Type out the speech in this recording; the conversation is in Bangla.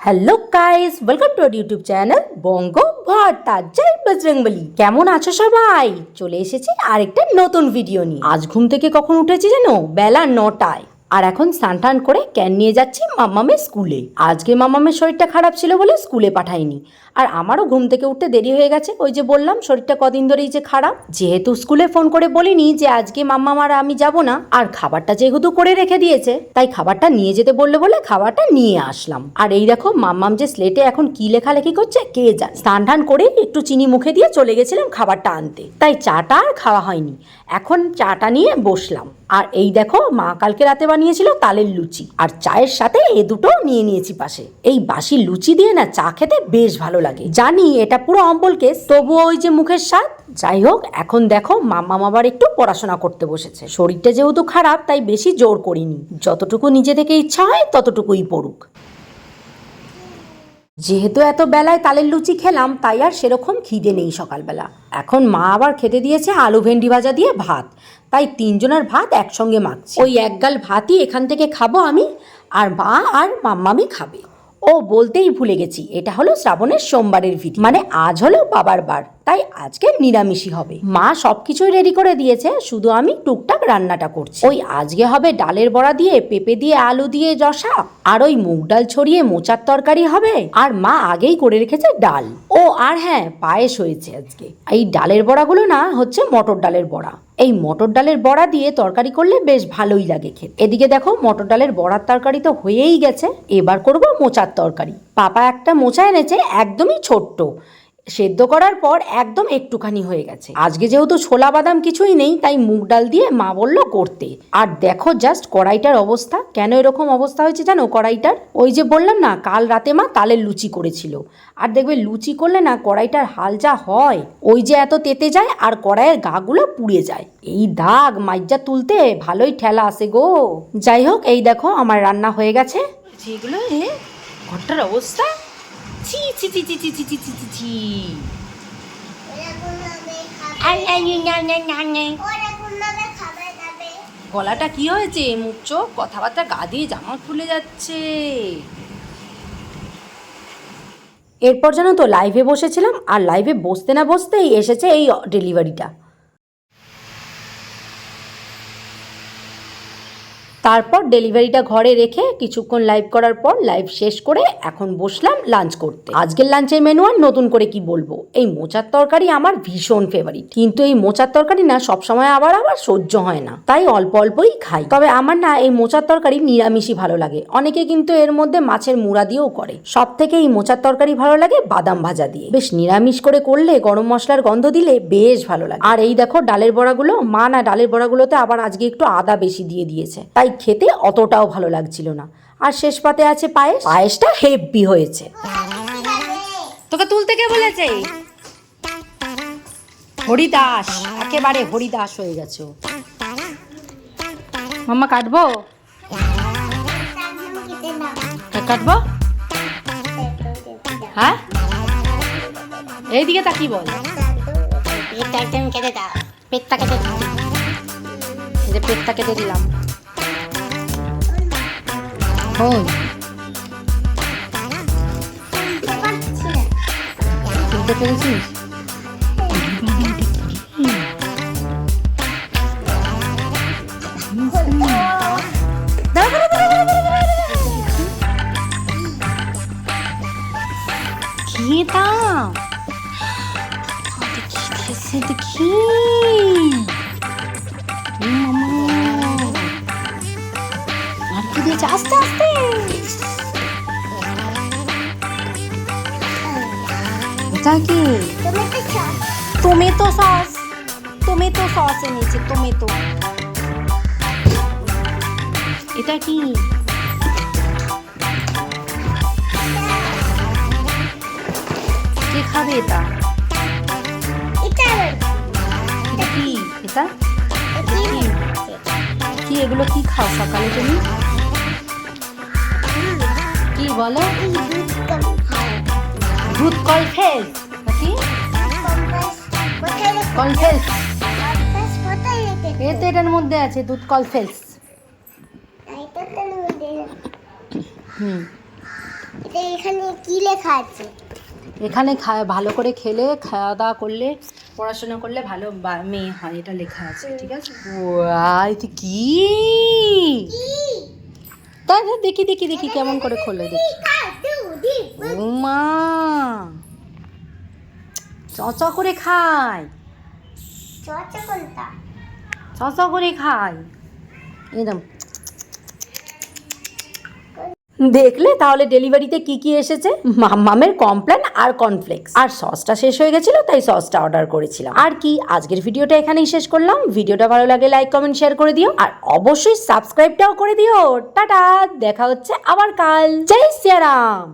Hello guys welcome to YouTube channel Banga Bharta জয় বজরংবলি কেমন আছো সবাই? চলে এসেছি আরেকটা নতুন ভিডিও নিয়ে। আজ ঘুম থেকে কখন উঠেছি জানো? বেলা নটায়। আর এখন স্নান করে ক্যান নিয়ে যাচ্ছি মাম্মামের স্কুলে আজকে মাম্মামের শরীরটা খারাপ ছিল বলে স্কুলে পাঠাইনি। আর আমারও ঘুম থেকে উঠতে দেরি হয়ে গেছে। ওই যে বললাম, শরীরটা কদিন ধরেই যে খারাপ। যেহেতু স্কুলে ফোন করে বলিনি যে আজকে মাম্মাম আর আমি যাব না, আর খাবারটা যেহেতু করে রেখে দিয়েছে, তাই খাবারটা নিয়ে যেতে বললে বলে খাবারটা নিয়ে আসলাম। আর এই দেখো, মাম্মাম যে স্লেটে এখন কি লেখালেখি করছে, কে জানে। স্নান টান করে একটু চিনি মুখে দিয়ে চলে গেছিলাম খাবারটা আনতে। তাই চাটা আর খাওয়া হয়নি। এখন চাটা নিয়ে বসলাম। আর এই দেখো, মা কালকে রাতে বানিয়েছিল তালের লুচি। আর চায়ের সাথে এ দুটো নিয়ে নিয়েছি পাশে। এই বাসি লুচি দিয়ে না চা খেতে বেশ ভালো লাগে জানি এটা পুরো অম্বল কেস তবুও ওই যে মুখের স্বাদ। যাই হোক, এখন দেখো মাম্মা আবার একটু পড়াশোনা করতে বসেছে। শরীরটা যেহেতু খারাপ, তাই বেশি জোর করিনি। যতটুকু নিজে থেকে ইচ্ছা হয়, ততটুকুই পড়ুক। যেহেতু এত বেলায় তালের লুচি খেলাম, তাই আর সেরকম খিদে নেই সকালবেলা। এখন মা আবার খেতে দিয়েছে আলু ভেন্ডি ভাজা দিয়ে ভাত। তাই তিনজনের ভাত একসঙ্গে মাখছি। ওই এক গাল ভাতই এখান থেকে খাব আমি, আর মা আর মাম্মামি খাবে। ও বলতেই ভুলে গেছি, এটা হলো শ্রাবণের সোমবারের ভিডিও মানে আজ হলো বাবার বার, তাই আজকে নিরামিষই হবে। মা সবকিছুই রেডি করে দিয়েছে, শুধু আমি টুকটাক রান্নাটা করছি। ওই আজকে হবে ডালের বড়া দিয়ে, পেঁপে দিয়ে, আলু দিয়ে রসা আর ওই মুগ ডাল ছড়িয়ে মোচার তরকারি হবে। আর মা আগেই করে রেখেছে ডাল। ও, আর হ্যাঁ পায়েস হয়েছে আজকে। এই ডালের বড়াগুলো না হচ্ছে মটর ডালের বড়া। এই মটর ডালের বড়া দিয়ে তরকারি করলে বেশ ভালোই লাগে খেতে। এদিকে দেখো, মটর ডালের বড়ার তরকারি তো হয়েই গেছে। এবার করব মোচার তরকারি। পাপা একটা মোচা এনেছে, একদমই ছোট্ট। সেদ্ধ করার পর একদম একটুখানি হয়ে গেছে। আজকে যেহেতু ছোলা বাদাম কিছুই নেই, তাই মুগ ডাল দিয়ে মা বলল করতে। আর দেখো জাস্ট কড়াইটার অবস্থা, কেন এরকম অবস্থা হয়েছে জানো কড়াইটার? ওই যে বললাম না, কাল রাতে মা তালের লুচি করেছিল। আর দেখবে লুচি করলে না কড়াইটার হাল যা হয়, ওই যে এত তেতে যায় আর কড়াইয়ের গাগুলো পুড়ে যায়। এই দাগ মাইজা তুলতে ভালোই ঠেলা আসে গো। যাই হোক, এই দেখো আমার রান্না হয়ে গেছে। যেগুলো ঘরটার অবস্থা? ছি ছি ছি ছি ছি ছি ছি ছি ছি ছি। গলাটা কি হয়েছে? মুখ, চোখ, কথাবার্তা, গা দিয়ে জামা খুলে যাচ্ছে। এরপর জানো তো লাইভে বসেছিলাম, আর লাইভে বসতে না বসতেই এসেছে এই ডেলিভারিটা তারপর ডেলিভারিটা ঘরে রেখে কিছুক্ষণ লাইভ করার পর লাইভ শেষ করে এখন বসলাম লাঞ্চ করতে। আজকের লাঞ্চের মেনু আর নতুন করে কি বলব? এই মোচার তরকারি আমার ভীষণ ফেভারিট কিন্তু এই মোচার তরকারি না, সবসময় আবার আবার সহ্য হয় না। তাই অল্প অল্পই খাই। তবে আমার না এই মোচার তরকারি নিরামিষই ভালো লাগে। অনেকে কিন্তু এর মধ্যে মাছের মুড়া দিয়েও করে। সব থেকে এই মোচার তরকারি ভালো লাগে বাদাম ভাজা দিয়ে। বেশ নিরামিষ করে করলে গরম মশলার গন্ধ দিলে বেশ ভালো লাগে। আর এই দেখো, ডালের বড়াগুলো, মা না ডালের বড়াগুলোতে আবার আজকে একটু আদা বেশি দিয়ে দিয়েছে। তাই খেতে অতটাও ভালো লাগছিল না। আর শেষ পাতে আছে পায়েস। পায়েসটা হেভি হয়েছে। তোকে তুলতে কে বলেছে? হরিদাস। একেবারে হরিদাস হয়ে গেছে মাম্মা কাটবো? কাটবো? হ্যাঁ? এইদিকে তাকি বল। কেটে দাও। পেটটা কেটে দাও। এই যে পেটটা কেটে দিলাম। Oi. Que fazer isso. Então, olha que interessante aqui. দিয়েছে আস্তে আস্তে। এটা কি? Tomato sauce. Tomato sauce. এনেছে টমেটো। এটা কি? কে খাবে এটা? এটা কি? এটা কি এগুলো কি খাও সকালে তুমি? বলো? দুধ কলফেস। কি কলফেস। এ তো এটার মধ্যে আছে দুধ কলফেস। হুম। এখানে কি লেখা আছে এখানে ভালো করে খেলে খাওয়া দাওয়া করলে পড়াশোনা করলে ভালো মেয়ে হয় এটা লেখা আছে ঠিক আছে? কি? তাই দেখি দেখি দেখি কেমন করে খোলে দেখি। উমা চচ করে খায় চচ করে খায় একদম দেখলে তাহলে ডেলিভারিতে কি কি এসেছে? মাম্মামের কমপ্ল্যান আর কনফ্লেক্স আর সসটা শেষ হয়ে গেছিল, তাই সসটা অর্ডার করেছিলাম। আর কি, আজকের ভিডিওটা এখানেই শেষ করলাম। ভিডিওটা ভালো লাগে লাইক কমেন্ট শেয়ার করে দিও। আর অবশ্যই সাবস্ক্রাইবটাও করে দিও। টাটা, দেখা হচ্ছে আবার কাল। জয় শ্রীরাম